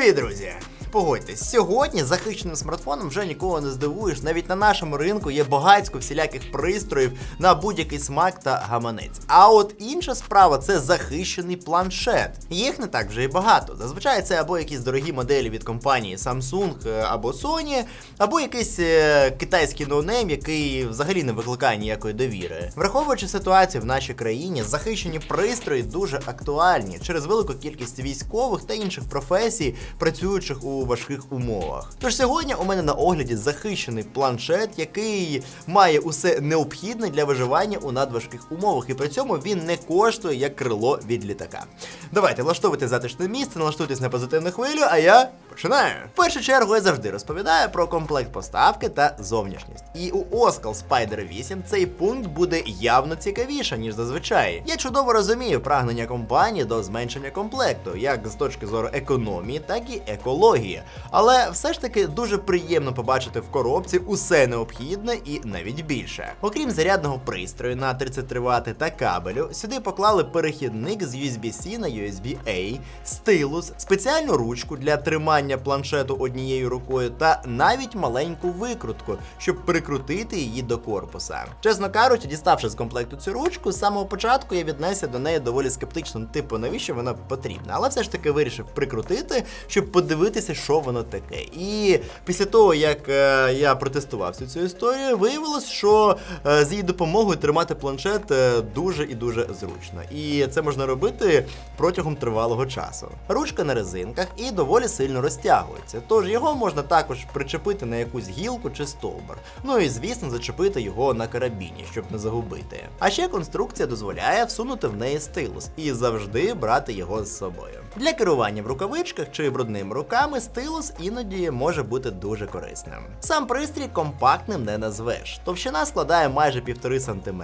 Привіт, друзі! Погодьтесь, сьогодні захищеним смартфоном вже нікого не здивуєш. Навіть на нашому ринку є багатько всіляких пристроїв на будь-який смак та гаманець. А от інша справа це захищений планшет. Їх не так вже і багато. Зазвичай це або якісь дорогі моделі від компанії Samsung е, або Sony, або якийсь е, китайський ноунейм, який взагалі не викликає ніякої довіри. Враховуючи ситуацію в нашій країні, захищені пристрої дуже актуальні через велику кількість військових та інших професій, працюючих у важких умовах. Тож сьогодні у мене на огляді захищений планшет, який має усе необхідне для виживання у надважких умовах, і при цьому він не коштує як крило від літака. Давайте влаштовуйте затишне місце, налаштуйтесь на позитивну хвилю, а я починаю. В першу чергу я завжди розповідаю про комплект поставки та зовнішність. І у Оскал Spider 8 цей пункт буде явно цікавіше, ніж зазвичай. Я чудово розумію прагнення компанії до зменшення комплекту, як з точки зору економії, так і екології. Але все ж таки дуже приємно побачити в коробці усе необхідне і навіть більше. Окрім зарядного пристрою на 33 Вт та кабелю, сюди поклали перехідник з USB-C на USB-A, стилус, спеціальну ручку для тримання планшету однією рукою та навіть маленьку викрутку, щоб прикрутити її до корпуса. Чесно кажучи, діставши з комплекту цю ручку, з самого початку я віднесся до неї доволі скептично, типу, навіщо вона потрібна. Але все ж таки вирішив прикрутити, щоб подивитися, що воно таке. І після того, як е, я протестував всю цю історію, виявилось, що е, з її допомогою тримати планшет е, дуже і дуже зручно. І це можна робити протягом тривалого часу. Ручка на резинках і доволі сильно розтягується, тож його можна також причепити на якусь гілку чи стовбур. Ну і звісно, зачепити його на карабіні, щоб не загубити. А ще конструкція дозволяє всунути в неї стилус і завжди брати його з собою. Для керування в рукавичках чи брудними руками стилус іноді може бути дуже корисним. Сам пристрій компактним не назвеш. Товщина складає майже 1,5 см,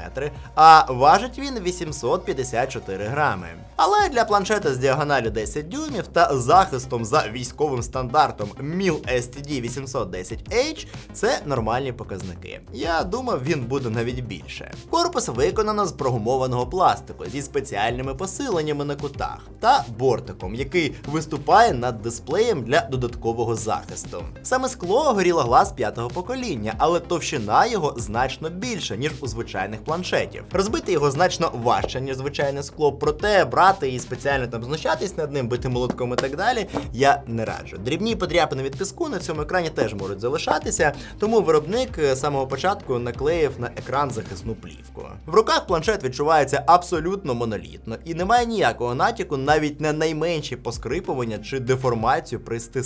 а важить він 854 грами. Але для планшета з діагоналю 10 дюймів та захистом за військовим стандартом MIL STD 810H це нормальні показники. Я думав, він буде навіть більше. Корпус виконано з прогумованого пластику зі спеціальними посиленнями на кутах та бортиком, який виступає над дисплеєм для додаткового захисту. Саме скло горіло глаз п'ятого покоління, але товщина його значно більша, ніж у звичайних планшетів. Розбити його значно важче, ніж звичайне скло, проте брати і спеціально там знущатись над ним, бити молотком і так далі, я не раджу. Дрібні подряпини від піску на цьому екрані теж можуть залишатися, тому виробник з самого початку наклеїв на екран захисну плівку. В руках планшет відчувається абсолютно монолітно і немає ніякого натяку навіть на найменші поскрипування чи деформацію при стисканні.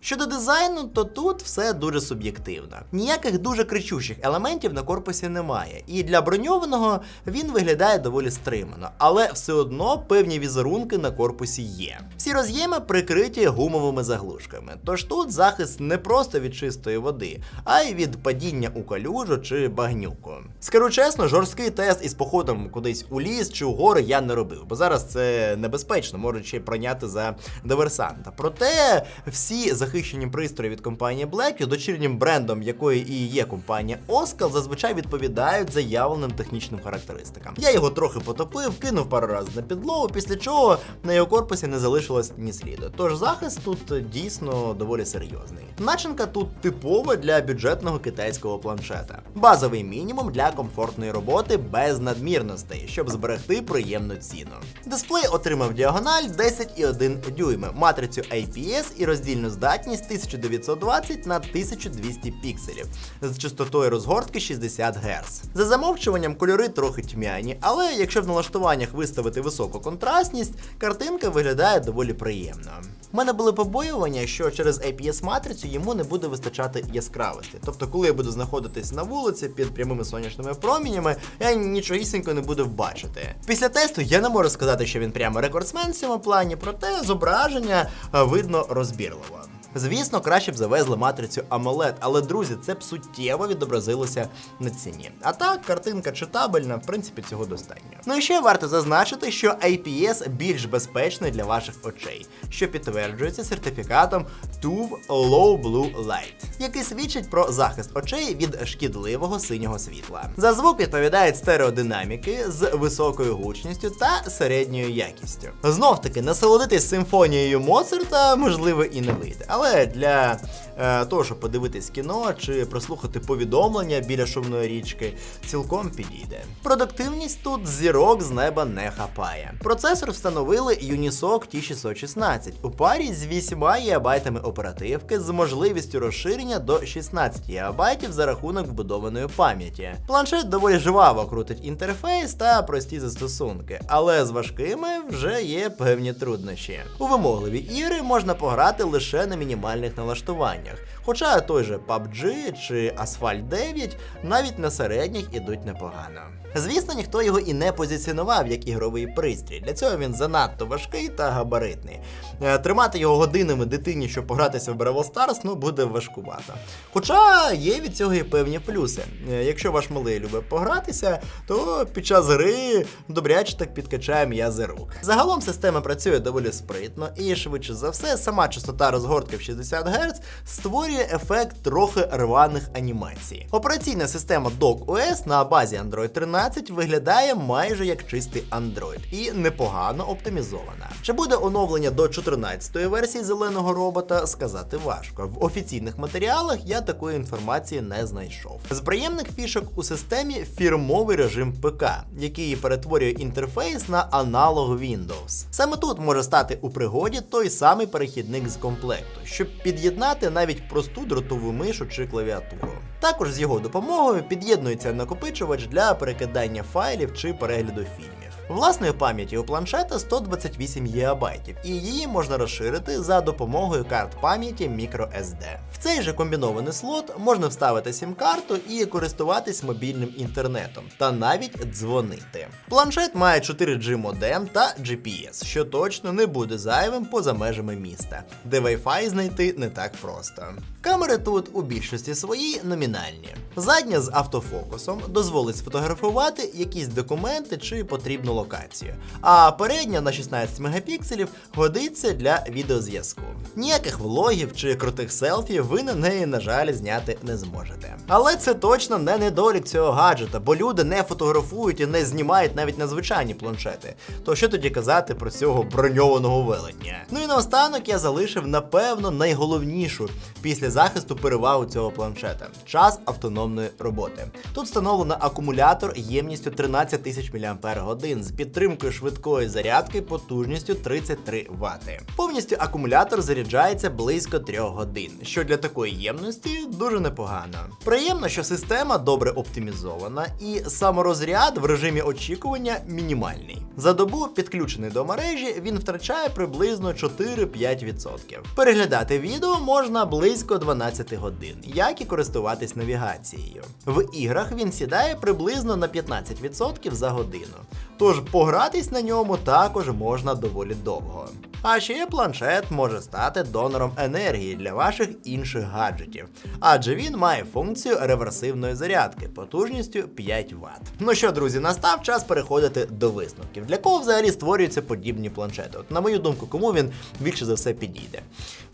Щодо дизайну, то тут все дуже суб'єктивно. Ніяких дуже кричущих елементів на корпусі немає, і для броньованого він виглядає доволі стримано, але все одно певні візерунки на корпусі є. Всі роз'єми прикриті гумовими заглушками, тож тут захист не просто від чистої води, а й від падіння у калюжу чи багнюку. Скажу чесно, жорсткий тест із походом кудись у ліс чи у гори я не робив, бо зараз це небезпечно, можуть ще й пройняти за диверсанта. Проте всі захищені пристрої від компанії Blackview, дочірнім брендом якої і є компанія Oskal, зазвичай відповідають заявленим технічним характеристикам. Я його трохи потопив, кинув пару разів на підлогу, після чого на його корпусі не залишилось ні сліду. Тож захист тут дійсно доволі серйозний. Начинка тут типова для бюджетного китайського планшета. Базовий мінімум для комфортної роботи без надмірностей, щоб зберегти приємну ціну. Дисплей отримав діагональ 10,1 дюйми, матрицю IPS і роздільну здатність 1920 на 1200 пікселів з частотою розгортки 60 Гц. За замовчуванням кольори трохи тьмяні, але якщо в налаштуваннях виставити високу контрастність, картинка виглядає доволі приємно. У мене були побоювання, що через IPS-матрицю йому не буде вистачати яскравості. Тобто, коли я буду знаходитись на вулиці під прямими сонячними промінями, я нічогісінько не буду бачити. Після тесту я не можу сказати, що він прямо рекордсмен в цьому плані, проте зображення а, видно розбірливо. Звісно, краще б завезли матрицю AMOLED, але друзі, це б суттєво відобразилося на ціні. А так, картинка читабельна, в принципі, цього достатньо. Ну і ще варто зазначити, що IPS більш безпечний для ваших очей, що підтверджується сертифікатом TUV Low Blue Light, який свідчить про захист очей від шкідливого синього світла. За звук відповідають стереодинаміки з високою гучністю та середньою якістю. Знов таки, насолодитись симфонією Моцарта можливо і не вийде, але для е, того, щоб подивитись кіно чи прослухати повідомлення біля шумної річки, цілком підійде. Продуктивність тут зірок з неба не хапає. Процесор встановили Unisoc T616 у парі з 8 ГБ оперативки з можливістю розширення до 16 ГБ за рахунок вбудованої пам'яті. Планшет доволі жваво крутить інтерфейс та прості застосунки, але з важкими вже є певні труднощі. У вимогливі ігри можна пограти лише на мінімальних налаштуваннях. Хоча той же PUBG чи Asphalt 9 навіть на середніх ідуть непогано. Звісно, ніхто його і не позиціонував як ігровий пристрій. Для цього він занадто важкий та габаритний. Е, Тримати його годинами дитині, щоб погратися в Brawl Stars, ну буде важкувато. Хоча є від цього і певні плюси. Е, Якщо ваш малий любить погратися, то під час гри добряче так підкачає м'язи рук. Загалом система працює доволі спритно і швидше за все, сама частота розгортки в 60 Гц створює ефект трохи рваних анімацій. Операційна система DocOS на базі Android 13 виглядає майже як чистий Android і непогано оптимізована. Чи буде оновлення до 14-ї версії зеленого робота, сказати важко. В офіційних матеріалах я такої інформації не знайшов. З приємних фішок у системі фірмовий режим ПК, який перетворює інтерфейс на аналог Windows. Саме тут може стати у пригоді той самий перехідник з комплекту, щоб під'єднати навіть просту дротову мишу чи клавіатуру. Також з його допомогою під'єднується накопичувач для перекидання файлів чи перегляду фільмів. Власної пам'яті у планшета 128 ГБ, і її можна розширити за допомогою карт пам'яті microSD. В цей же комбінований слот можна вставити сім-карту і користуватись мобільним інтернетом, та навіть дзвонити. Планшет має 4G модем та GPS, що точно не буде зайвим поза межами міста, де Wi-Fi знайти не так просто. Камери тут у більшості своїй номінальні. Задня з автофокусом дозволить сфотографувати якісь документи чи потрібну локацію. А передня на 16 мегапікселів годиться для відеозв'язку. Ніяких влогів чи крутих селфі ви на неї, на жаль, зняти не зможете. Але це точно не недолік цього гаджета, бо люди не фотографують і не знімають навіть на звичайні планшети. То що тоді казати про цього броньованого велетня? Ну і наостанок я залишив напевно найголовнішу після захисту перевагу цього планшета час автономної роботи. Тут встановлено акумулятор ємністю 13 тисяч мАч з підтримкою швидкої зарядки потужністю 33 Вт. Повністю акумулятор заряджається близько 3 годин, що для такої ємності дуже непогано. Приємно, що система добре оптимізована і саморозряд в режимі очікування мінімальний. За добу підключений до мережі він втрачає приблизно 4-5%. Переглядати відео можна близько 12 годин, як і користуватись навігацією. В іграх він сідає приблизно на 15% за годину. Тож погратись на ньому також можна доволі довго. А ще планшет може стати донором енергії для ваших інших гаджетів, адже він має функцію реверсивної зарядки потужністю 5 Вт. Ну що, друзі, настав час переходити до висновків. Для кого взагалі створюються подібні планшети? От, на мою думку, кому він більше за все підійде.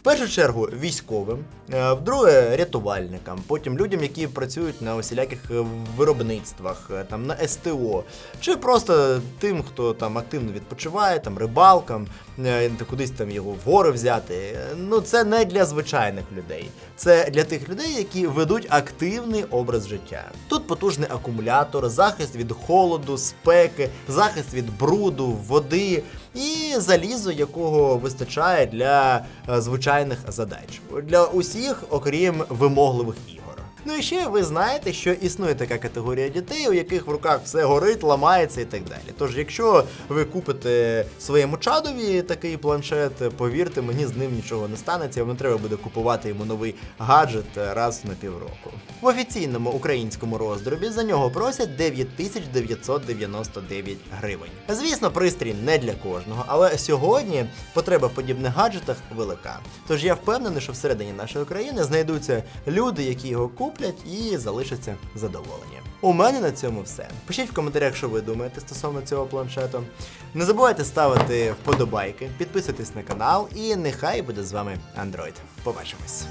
Першу чергу військовим, е, вдруге рятувальникам, потім людям, які працюють на усіляких е, виробництвах, е, там на СТО, чи просто тим, хто там активно відпочиває, там рибалкам, кудись там його в гори взяти. Ну це не для звичайних людей. Це для тих людей, які ведуть активний образ життя. Тут потужний акумулятор, захист від холоду, спеки, захист від бруду, води і залізо, якого вистачає для е, звичайних задач. Для усіх, окрім вимогливих ігор. Ну і ще ви знаєте, що існує така категорія дітей, у яких в руках все горить, ламається і так далі. Тож, якщо ви купите своєму чадові такий планшет, повірте, мені з ним нічого не станеться, вам не треба буде купувати йому новий гаджет раз на півроку. В офіційному українському роздробі за нього просять 9999 гривень. Звісно, пристрій не для кожного, але сьогодні потреба в подібних гаджетах велика. Тож я впевнений, що всередині нашої країни знайдуться люди, які його куплять і залишаться задоволені. У мене на цьому все. Пишіть в коментарях, що ви думаєте стосовно цього планшету. Не забувайте ставити вподобайки, підписуйтесь на канал і нехай буде з вами Android. Побачимось!